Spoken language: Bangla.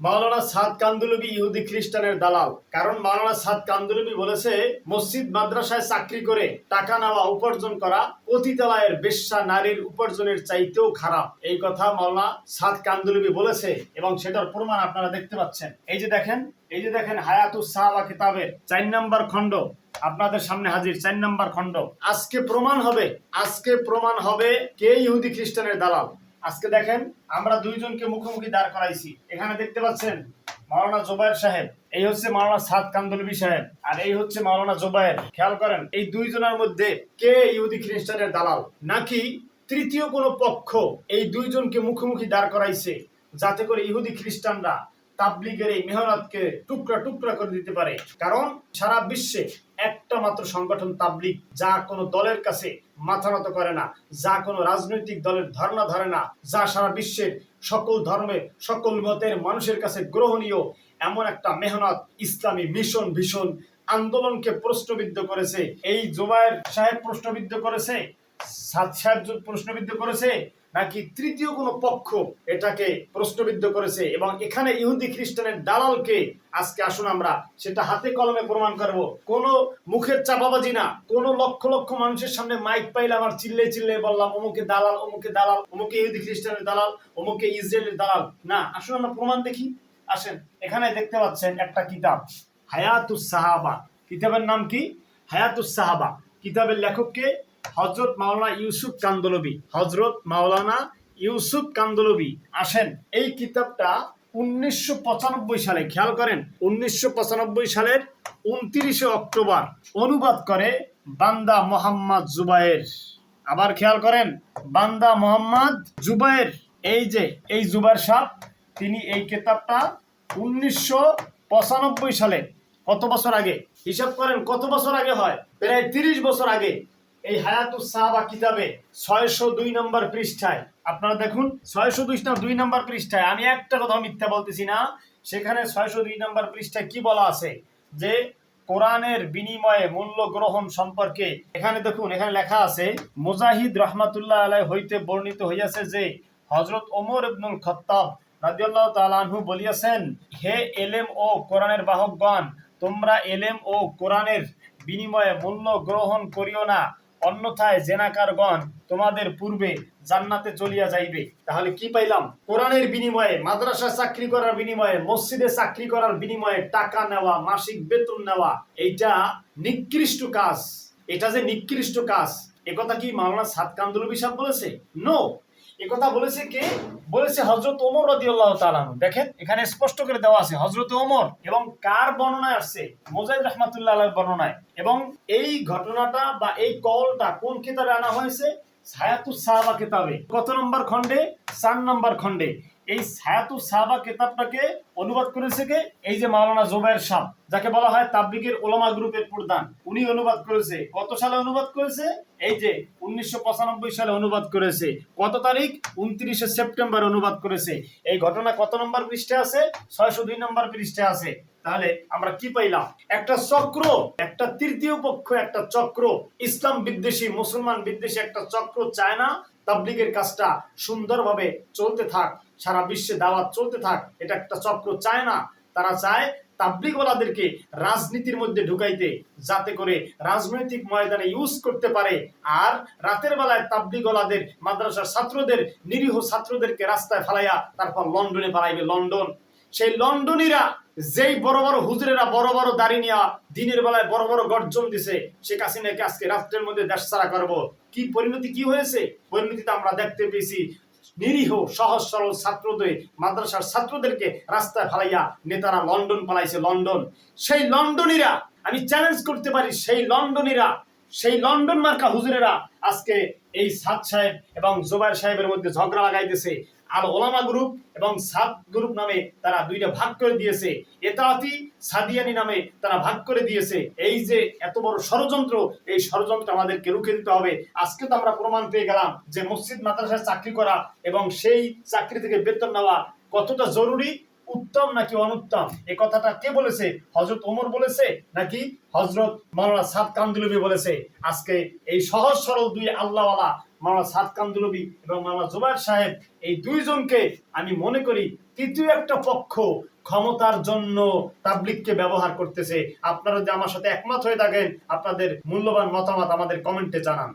মাওলানা সাদ কান্দুলবি ইহুদি খ্রিস্টানের দালাল। কারণ মাওলানা সাদ কান্দুলবি বলেছে, মসজিদ মাদ্রাসায় চাকরি করে টাকা নেওয়া, উপার্জন করা অতিতলায়ের বেশ্যা নারীর উপার্জনের চাইতেও খারাপ। এই কথা মাওলানা সাদ কান্দুলবি বলেছে এবং সেটার প্রমাণ আপনারা দেখতে পাচ্ছেন। এই যে দেখেন, এই যে দেখেন হায়াতুস সাহাবা কিতাবের চার নম্বর খণ্ড। আপনাদের সামনে হাজির, চার নম্বর খণ্ড। আজকে প্রমাণ হবে, আজকে প্রমাণ হবে কে ইহুদি খ্রিস্টানের দালাল। আজকে দেখেন, আমরা দুইজনকে মুখোমুখি দাঁড় করাইছি। এখানে দেখতে পাচ্ছেন মাওলানা জোবায়ের সাহেব, এই হচ্ছে মাওলানা সাদ কান্দলবি সাহেব, আর এই হচ্ছে মাওলানা জোবায়ের। খেয়াল করেন, এই দুইজনের মধ্যে কে ইহুদি খ্রিস্টানের দালাল? নাকি তৃতীয় কোনো পক্ষ এই দুইজনকে মুখোমুখি দাঁড় করাইছে, যাতে করে ইহুদি খ্রিস্টানরা তাবলিগের এই মেহনতকে টুকরা টুকরা করে দিতে পারে। কারণ সারা বিশ্বে একটা মাত্র সংগঠন তাবলিগ, যা কোনো দলের কাছে মাথা নত করে না, যা কোনো রাজনৈতিক দলের ধারণা ধরে না, যা সারা বিশ্বের সকল ধর্মের, সকল মতের মানুষের কাছে গ্রহণীয় এমন একটা মেহনত, ইসলামী মিশন ভীষণ আন্দোলনকে প্রশ্নবিদ্ধ করেছে। এই জোবায়ের সাহেব প্রশ্নবিদ্ধ করেছে? সাদ সাহেব প্রশ্নবিদ্ধ করেছে? নাকি তৃতীয় কোনো পক্ষ এটাকে প্রশ্নবিদ্ধ করেছে? এবং এখানে ইহুদি খ্রিস্টানের দালালকে আজকে আসুন আমরা, সেটা হাতে কলমে প্রমাণ করব। কোনো মুখের চাপাবাজি না, কোনো লক্ষ লক্ষ মানুষের সামনে মাইক পাইলে আমার চিল্লে চিল্লে বললাম, অমুকে দালাল অমুকে দালাল, অমুকে ইহুদি খ্রিস্টানের দালাল, অমুকে ইসরায়েলের দালাল। না, আসুন আমরা প্রমাণ দেখি। আসেন, এখানে দেখতে পাচ্ছেন একটা কিতাব, হায়াতুস সাহাবা। কিতাবের নাম কি? হায়াতুস সাহাবা। কিতাবের লেখককে হজরত মাওলানা ইউসুফ কান্দলবি হজরত মাওলানা ইউসুফ কান্দলবি আসেন। এই কিতাবটা উনিশশো পঁচানব্বই সালে, খেয়াল করেন, উনিশশো পঁচানব্বই সালের উনত্রিশে অক্টোবর অনুবাদ করে বান্দা মোহাম্মদ জুবায়ের। আবার খেয়াল করেন, বান্দা মোহাম্মদ জুবায়ের, এই যে, এই জুবায়ের সাহ তিনি এই কিতাবটা উনিশশো পঁচানব্বই সালে, কত বছর আগে, হিসাব করেন কত বছর আগে হয়? প্রায় তিরিশ বছর আগে এই হায়াতুস সাহাবা কিতাবে ছয়শো দুই নম্বর পৃষ্ঠায়। আপনারা দেখুন, ছয়শো দুই দুই নম্বর পৃষ্ঠায়। আমি একটা কথা মিথ্যা বলতেছি না। সেখানে ছয়শো দুই নম্বর পৃষ্ঠায় কি বলা আছে? যে কোরআনের বিনিময়ে মূল্য গ্রহণ সম্পর্কে এখানে দেখুন, এখানে লেখা আছে, মুজাহিদ রহমাতুল্লাহ আলাই হইতে বর্ণিত হইয়াছে যে হজরত ওমর ইবনুল খত্তাব রাদিয়াল্লাহু তাআলা আনহু বলিয়াছেন, হে এলেম ও কোরআনের বাহকগণ, তোমরা এলেম ও কোরআনের বিনিময়ে মূল্য গ্রহণ করিও না। অন্যথায় জেনাকারগণ তোমাদের পূর্বে জান্নাতে চলিয়া যাইবে। তাহলে কি পাইলাম? কোরআনের বিনিময়ে মাদ্রাসা চাকরি করার বিনিময়ে, মসজিদে চাকরি করার বিনিময়ে টাকা নেওয়া, মাসিক বেতন নেওয়া, এইটা নিকৃষ্ট কাজ। এটা যে নিকৃষ্ট কাজ একথা কি মাওলানা সাদ কান্দুল সাহেব বলেছে? নো একথা বলেছে কে? বলেছে হজরত ওমর রাদিয়াল্লাহ তাআলা দেখেন, এখানে স্পষ্ট করে দেওয়া আছে হজরত ওমর এবং কার বর্ণনায় আসছে? মোজাইদ রহমাতুল্লাহ আলাইহির বর্ণনায়। এবং এই ঘটনাটা বা এই কলটা কোন কিতাবে আনা হয়েছে? সায়াতুস সাহাবা কিতাবে। কত নম্বর খণ্ডে? চার নম্বর খণ্ডে। এই ছায়াতুস সাহাবা কিতাবটাকে অনুবাদ করেছে কে? এই যে মাওলানা জোবায়ের শাহ, যাকে বলা হয় তাবলিগের ওলামা গ্রুপের প্রধান। উনি অনুবাদ করেছে। কত সালে অনুবাদ করেছে? এই যে উনিশশো সালে অনুবাদ করেছে। কত তারিখ? উনত্রিশে সেপ্টেম্বর অনুবাদ করেছে। এই ঘটনা কত নম্বর পৃষ্ঠে আছে? ছয়শো দুই নম্বর পৃষ্ঠে আছে। তাহলে আমরা কি পাইলাম? একটা চক্র, একটা তৃতীয় পক্ষ, একটা চক্র। ইসলাম বিদ্বেষী, মুসলমান বিদ্বেষী একটা চক্র চায় না। তাবলিগের কাজটা সুন্দরভাবে চলতে থাক, সারা বিশ্বে দাওয়াত চলতে থাক, এটা একটা চক্র চায় না। তারা চায় তাবলিগওয়ালাদেরকে রাজনীতির মধ্যে ঢুকাইতে, যাতে করে রাজনৈতিক ময়দানে ইউজ করতে পারে। আর রাতের বেলায় তাবলিগওয়ালাদের, মাদ্রাসার ছাত্রদের, নিরীহ ছাত্রদেরকে রাস্তায় ফেলাইয়া তারপর লন্ডনে পালাইবে, লন্ডন। সেই লন্ডনীরা, যেই বড় বড় হুজুরেরা বড় বড় দাড়ি নিয়া দিনের বেলায় বড় বড় গর্জন দিছে, শেখ হাসিনাকে আজকে রাষ্ট্রের মধ্যে দেশ ছাড়া করব। কি পরিণতি, কি হয়েছে? পরিণতিতে আমরা দেখতে পেয়েছি। নিরীহ, সহজ, সরল ছাত্রদের, মাদ্রাসার ছাত্রদেরকে রাস্তায় ফালাইয়া নেতারা লন্ডন পালাইছে, লন্ডন। সেই লন্ডনীরা, আমি চ্যালেঞ্জ করতে পারি, সেই লন্ডনীরা, সেই লন্ডন মার্কা হুজুরেরা আজকে এই সাদ সাহেব এবং জোবাইর সাহেবের মধ্যে ঝগড়া লাগাইতেছে। আল ওলামা গ্রুপ এবং সাদ গ্রুপ নামে তারা দুইটা ভাগ করে দিয়েছে। এতাতি সাদিয়ানি নামে তারা ভাগ করে দিয়েছে। এই যে এত বড় ষড়যন্ত্র, এই ষড়যন্ত্র আমাদেরকে রুখে দিতে হবে। আজকে তো আমরা প্রমাণ পেয়ে গেলাম যে মসজিদ মাদ্রাসায় চাকরি করা এবং সেই চাকরি থেকে বেতন নেওয়া কতটা জরুরি, উত্তম নাকি অনুত্তম? এই কথাটা কে বলেছে? হজরত ওমর বলেছে নাকি হজরত মাওলানা সাদ কান্দুলবি বলেছে? আজকে এই সহজ সরল দুই আল্লাহওয়ালা মাওলানা সাদ কান্দুলবি এবং মামলা জুবাইর সাহেব, এই দুইজনকে আমি মনে করি তৃতীয় একটা পক্ষ ক্ষমতার জন্য তাবলিককে ব্যবহার করতেছে। আপনারা যে আমার সাথে একমত হয়ে থাকেন, আপনাদের মূল্যবান মতামত আমাদের কমেন্টে জানান।